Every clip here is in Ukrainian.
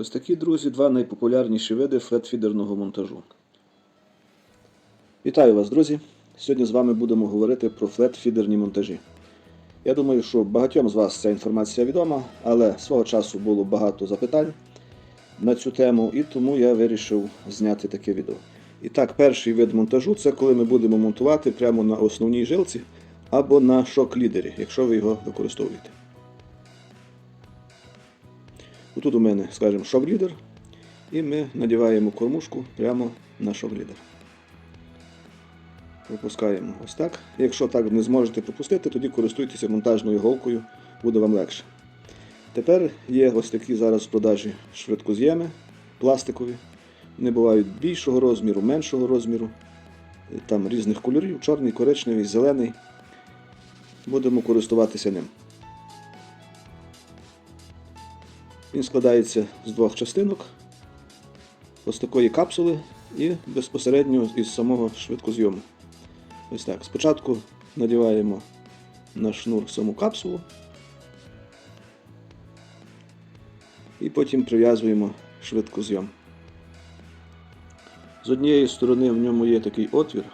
Ось такі, друзі, два найпопулярніші види флетфідерного монтажу. Вітаю вас, друзі! Сьогодні з вами будемо говорити про флетфідерні монтажі. Я думаю, що багатьом з вас ця інформація відома, але свого часу було багато запитань на цю тему, і тому я вирішив зняти таке відео. І так, перший вид монтажу це коли ми будемо монтувати прямо на основній жилці або на шок-лідері, якщо ви його використовуєте. Тут у мене, скажімо, шок-лідер, і ми надіваємо кормушку прямо на шок-лідер. Пропускаємо ось так. Якщо так не зможете пропустити, тоді користуйтеся монтажною голкою, буде вам легше. Тепер є ось такі зараз в продажі швидкоз'єми пластикові. Вони бувають більшого розміру, меншого розміру, там різних кольорів, чорний, коричневий, зелений. Будемо користуватися ним. Він складається з двох частинок, ось такої капсули і безпосередньо із самого швидкозйому. Ось так. Спочатку надіваємо на шнур саму капсулу і потім прив'язуємо швидкозйом. З однієї сторони в ньому є такий отвір,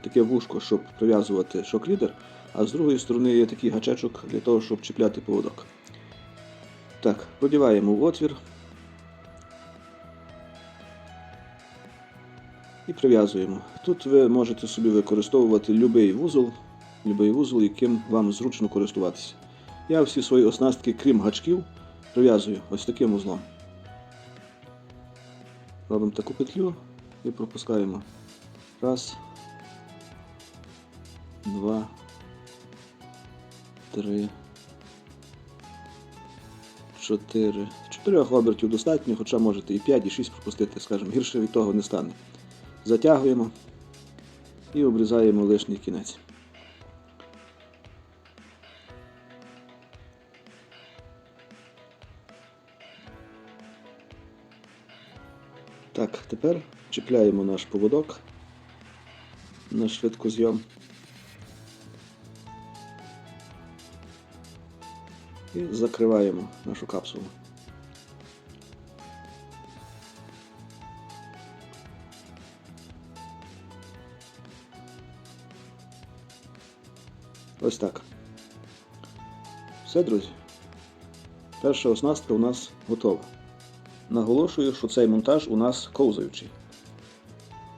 таке вушко, щоб прив'язувати шок-лідер, а з другої сторони є такий гачечок для того, щоб чіпляти поводок. Так, продіваємо в отвір і прив'язуємо. Тут ви можете собі використовувати будь-який вузол, будь-який вузол, яким вам зручно користуватися. Я всі свої оснастки, крім гачків, прив'язую ось таким узлом. Робимо таку петлю і пропускаємо. Раз, два, три. 4. Чотирьох обертів достатньо, хоча можете і 5, і 6 пропустити, скажімо, гірше від того не стане. Затягуємо і обрізаємо лишній кінець. Так, тепер чіпляємо наш поводок на швидкозйом. І закриваємо нашу капсулу. Ось так. Все, друзі. Перша оснастка у нас готова. Наголошую, що цей монтаж у нас ковзаючий.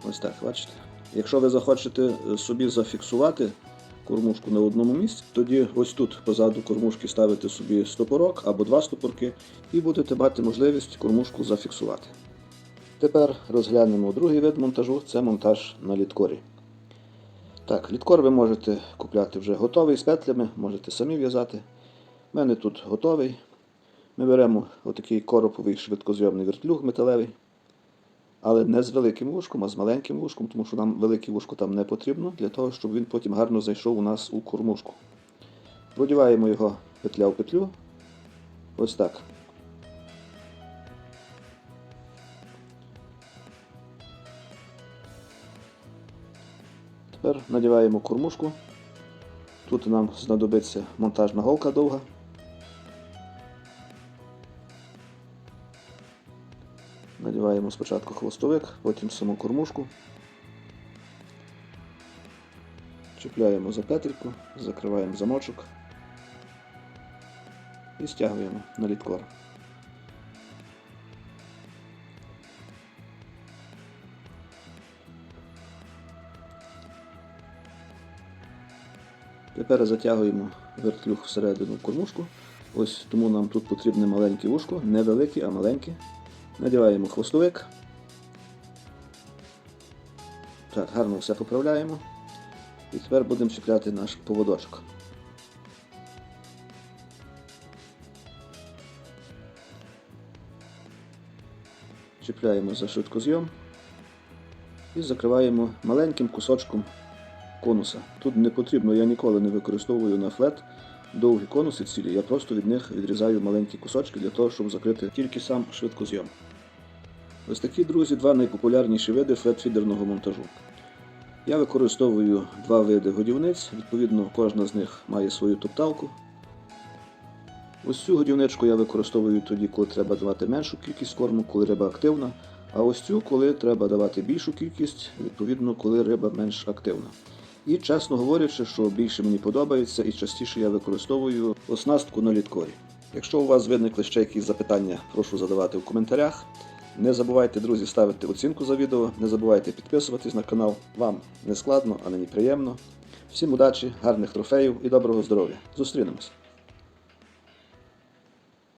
Ось так, бачите? Якщо ви захочете собі зафіксувати кормушку на одному місці, тоді ось тут позаду кормушки ставите собі стопорок або два стопорки і будете мати можливість кормушку зафіксувати. Тепер розглянемо другий вид монтажу це монтаж на літкорі. Так, літкор ви можете купляти вже готовий з петлями, можете самі в'язати. У мене тут готовий. Ми беремо отакий короповий швидкозйомний вертлюг металевий. Але не з великим вушком, а з маленьким вушком, тому що нам велике вушко там не потрібно, для того, щоб він потім гарно зайшов у нас у кормушку. Продіваємо його петля в петлю. Ось так. Тепер надіваємо кормушку. Тут нам знадобиться монтажна голка довга. Надіваємо спочатку хвостовик, потім саму кормушку. Чіпляємо за петельку, закриваємо замочок і стягуємо на літкор. Тепер затягуємо вертлюг всередину кормушку. Ось тому нам тут потрібне маленьке вушко, не велике, а маленьке. Надіваємо хвостовик. Так, гарно все поправляємо. І тепер будемо чіпляти наш поводочок. Чіпляємо за швидкозйом і закриваємо маленьким кусочком конуса. Тут не потрібно, я ніколи не використовую на флет довгі конуси цілі, я просто від них відрізаю маленькі кусочки для того, щоб закрити тільки сам швидкозйом. Ось такі, друзі, два найпопулярніші види флетфідерного монтажу. Я використовую два види годівниць, відповідно, кожна з них має свою топталку. Ось цю годівничку я використовую тоді, коли треба давати меншу кількість корму, коли риба активна. А ось цю, коли треба давати більшу кількість, відповідно, коли риба менш активна. І чесно говорячи, що більше мені подобається і частіше я використовую оснастку на літкорі. Якщо у вас виникли ще якісь запитання, прошу задавати в коментарях. Не забувайте, друзі, ставити оцінку за відео, не забувайте підписуватись на канал. Вам не складно, а мені приємно. Всім удачі, гарних трофеїв і доброго здоров'я. Зустрінемось!